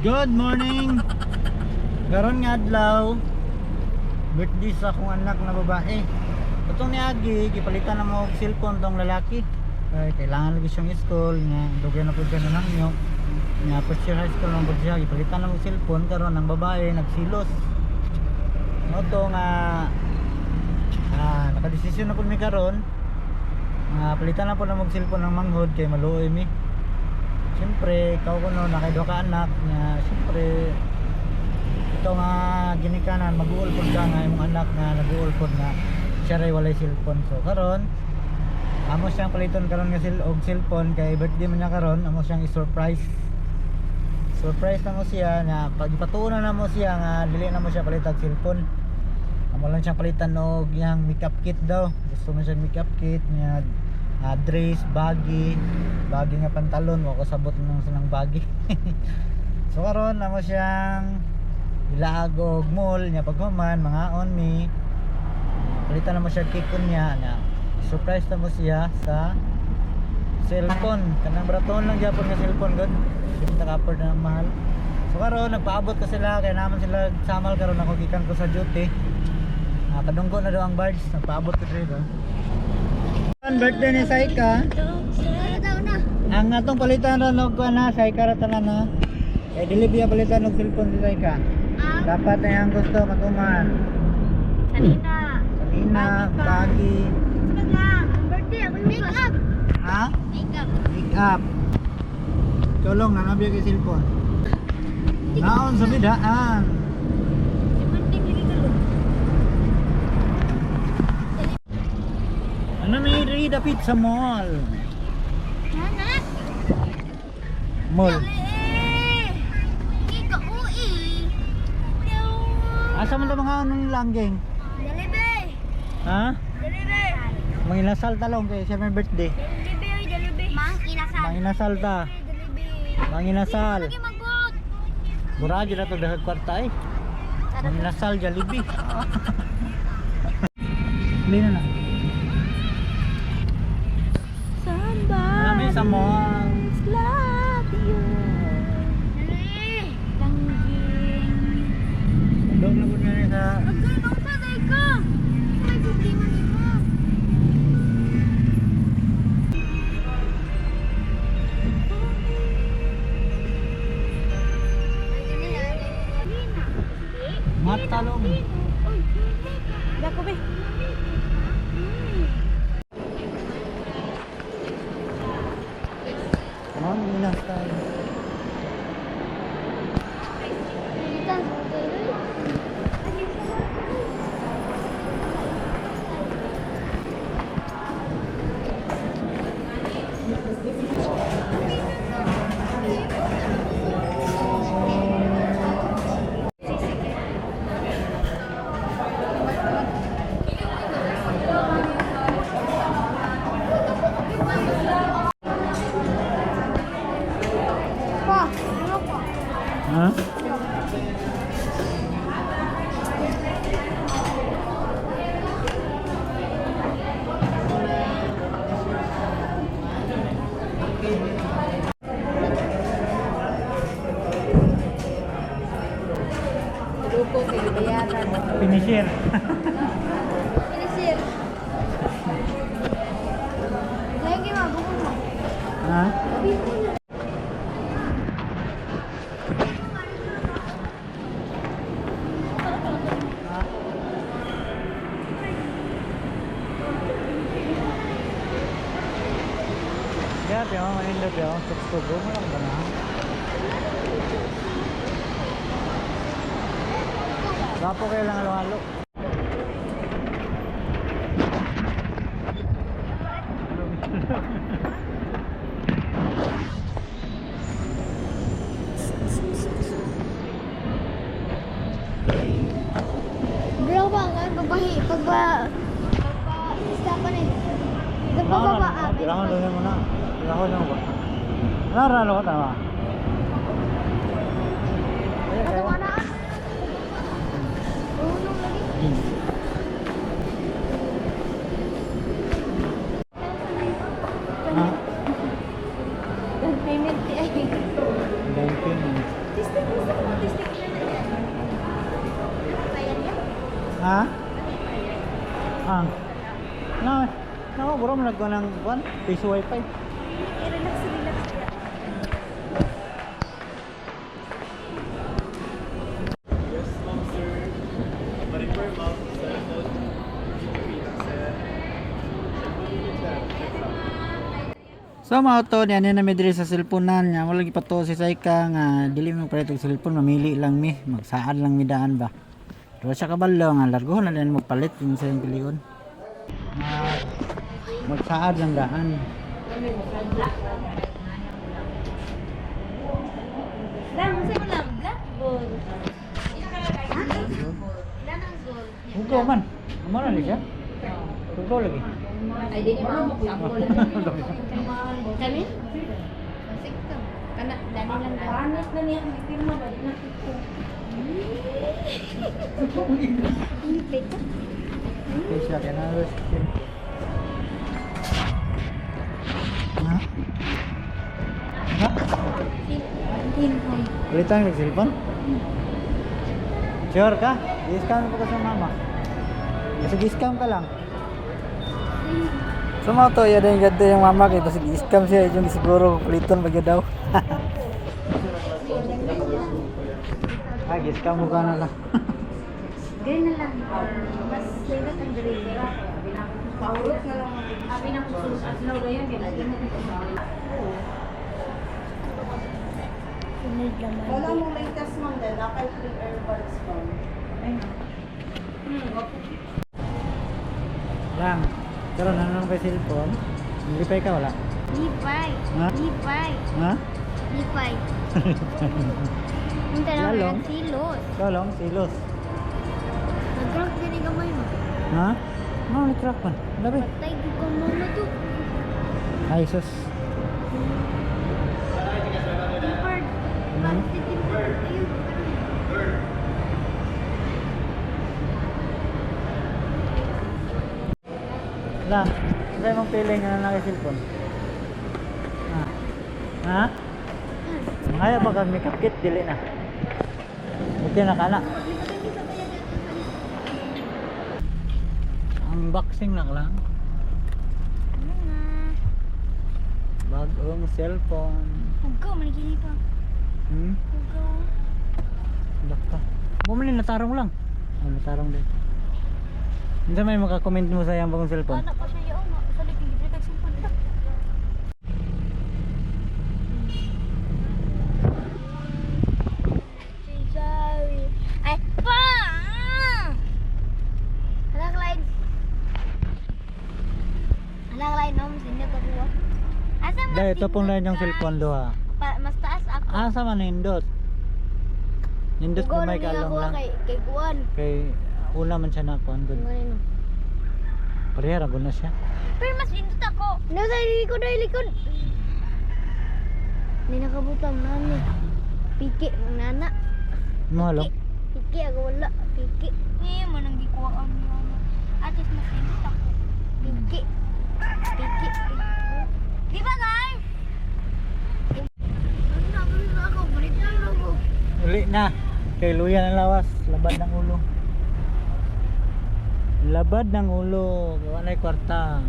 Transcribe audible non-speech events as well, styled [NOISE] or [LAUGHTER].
Good morning. Karon nga adlaw. Birthday sa akong anak na babae. Katong ni Agi, gipalitan na mo og cellphone tong lalaki. Kay kailangan lagi siyang school nga dugay na pud siya nang nyo. Nga first year high school lang pud siya, na mo cellphone karon ang babae nagsilos. No to nga ah nakadesisyon na pud mi karon. Nga palitan na pud na mo og cellphone ng manghod kay maluoy mi. Siyempre, ikaw ko no, nakaido ka anak nga, siyempre, ito nga ginikanan, mag-uul pod ka nga, yung anak nga nag-uul pod nga, siya ray walay cellphone. So, karon amo siyang paliton karon nga sil og cellphone kay birthday man niya karon, amo siyang i-surprise. Surprise na mo siya nga pag ipatuon na mo siya nga dili na mo siya palitan og cellphone. Amo lang siyang palitan og yang makeup kit daw. Gusto mo siya makeup kit nga ah, dress, baggy, baggy nga pantalon mo kasabot nang sinang baggy. [LAUGHS] so karon amo siyang ilaag mall nya paghuman mga on me. Palitan na mo siya kikon niya nga surprise na mo siya sa cellphone. Kanang braton lang gyapon nga cellphone god kita kapor na mahal. So karon nagpaabot ko sila kaya naman sila samal karon. Ako gikan ko sa duty. Ah, kadunggo na daw ang birds nagpaabot ko dito birthday ni Saika ang atong palitan ron og na Saika ra tanan no kay dili biya palitan og cellphone si Saika dapat na yang gusto matuman Kanina. kanina bagi Birthday, ako yung makeup. ha Makeup. Pick up. Colong na nabiya kay cellphone. Naon sa bidaan. Si Birthday, hindi ka Ano may Rida Pizza Mall? Nana. Mall. Ika ui. Asa man mga anong langgeng? Jollibee. Ha? Jollibee. Mga inasal talong kay siya may birthday. Jollibee, Jollibee. Mang inasal. Mga inasal ta. Jollibee. Mga inasal. Lagi magbot. Buraji na to dahil kwarta eh. Mga inasal Jollibee. [LAUGHS] Hindi na na. Marami sa mall. love you. Langging. Dog na po na rin sa... Matalong. Dako be. Finisher. Finisher. Lagi mabukon mo. ha? Kaya piyo, manila piyo, subscribe mo lang ba na? Gapo kayo lang halo-halo. Bro ba nga babahi pagba pagba istapan eh. Nagpababa ah. Pirahon doon mo na. Pirahon mo ba? Naralo ko tama. Ha? Ano ah. Na, na, bro, mo nagko ng, one, piso wifi. So mga to, niyan na mi diri sa cellphone niya. Wala gipato si Saika nga dili mo itong cellphone, mamili lang mi, magsaad lang mi daan ba. Pero siya kabalo nga largo na din magpalit yung sa. Ah, magsaad lang daan. Lang, sa'yo mo lang. Black gold. Ilan ang gold? Hugo man. Amo na ni Hugo lagi. Ay, di ba? Sample Kami? Sikto. Kana, dani lang daw. Panis na niya, may pirma ba? Nakito. Ini plate Okay, siya kaya na Ha? Ha? Tin, hoy. Palitan ng cellphone? Sure ka? I-scam ko ka sa mama. Sige, scam ka lang. So mga to, yan yung ganda yung mama kaya sige, scam siya yung siguro palitan bagyo daw. [LAUGHS] ah, scam mo ka na lang. [LAUGHS] Green na lang. Mas sigat ang green. Paurot na lang. Abi na kung sus at law yan. Sunod naman. Wala mong latest ma'am din, naka free earbuds ko. lang. Karon na lang kay cellphone. Lipay ka wala? Lipay. Ha? Lipay. Ha? Lipay. Ang tanong Lalong? ng silos. Kalong, silos. Nag-crack din yung gamay mo. Ha? Ano ni crack man? Labi. Patay ko mama to. Ay, sus. Tempered. Bakit tempered? Ayun. Lang, sa'yo mong feeling na cellphone? Ha? Ha? Mga ba kag makeup kit, dili na. Okay na kana. Unboxing lang lang. Ano? Bagong cellphone. Hugaw, manigili pa. Hmm? Hugaw. Dakta. Bumili natarong lang. Oh, natarong din. Hindi may makakomment mo sa iyang bagong cellphone. Anak pa siya yun. Sa likod, hindi ka simpan na. Sorry. Ay, pa! Anak lain. Anak lain, om. Sino ka buwa? Asa mas Dahil ito pong lain yung cellphone do ha. Pa, mas taas ako. Asa man nindot? Nindot ko may kalong lang. Kay, kay Kuan. Kay una man siya na kuan gud. Parehara gud na siya. Pero mas indot ako. No, sa likod, ay likod. Hindi nakabutang nani. Piki, nana. Mo halong. Piki, ako wala. Piki. Ngayon mo nang gikuhaan mo. At least mas indot ako. Piki. Piki. Di ba guys? Uli na. Kay luya ng lawas, labad ng ulo. Labad ng ulo, gawa na kwarta.